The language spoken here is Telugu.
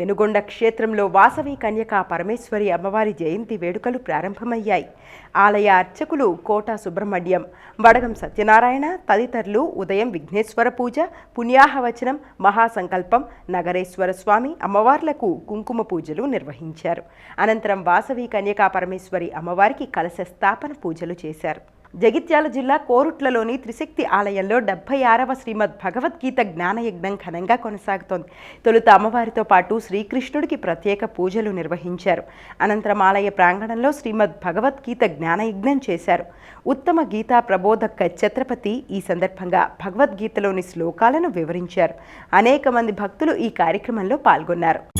పెనుగొండ క్షేత్రంలో వాసవి కన్యకా పరమేశ్వరి అమ్మవారి జయంతి వేడుకలు ప్రారంభమయ్యాయి. ఆలయ అర్చకులు కోట సుబ్రహ్మణ్యం వడగం సత్యనారాయణ తదితరులు ఉదయం విఘ్నేశ్వర పూజ పుణ్యాహవచనం మహాసంకల్పం నగరేశ్వర స్వామి అమ్మవార్లకు కుంకుమ పూజలు నిర్వహించారు. అనంతరం వాసవి కన్యకా పరమేశ్వరి అమ్మవారికి కలశ స్థాపన పూజలు చేశారు. జగిత్యాల జిల్లా కోరుట్లలోని త్రిశక్తి ఆలయంలో డెబ్బై ఆరవ శ్రీమద్ భగవద్గీత జ్ఞానయజ్ఞం ఘనంగా కొనసాగుతోంది. తొలుత అమ్మవారితో పాటు శ్రీకృష్ణుడికి ప్రత్యేక పూజలు నిర్వహించారు. అనంతరం ఆలయ ప్రాంగణంలో శ్రీమద్ భగవద్గీత జ్ఞానయజ్ఞం చేశారు. ఉత్తమ గీతా ప్రబోధక ఛత్రపతి ఈ సందర్భంగా భగవద్గీతలోని శ్లోకాలను వివరించారు. అనేక మంది భక్తులు ఈ కార్యక్రమంలో పాల్గొన్నారు.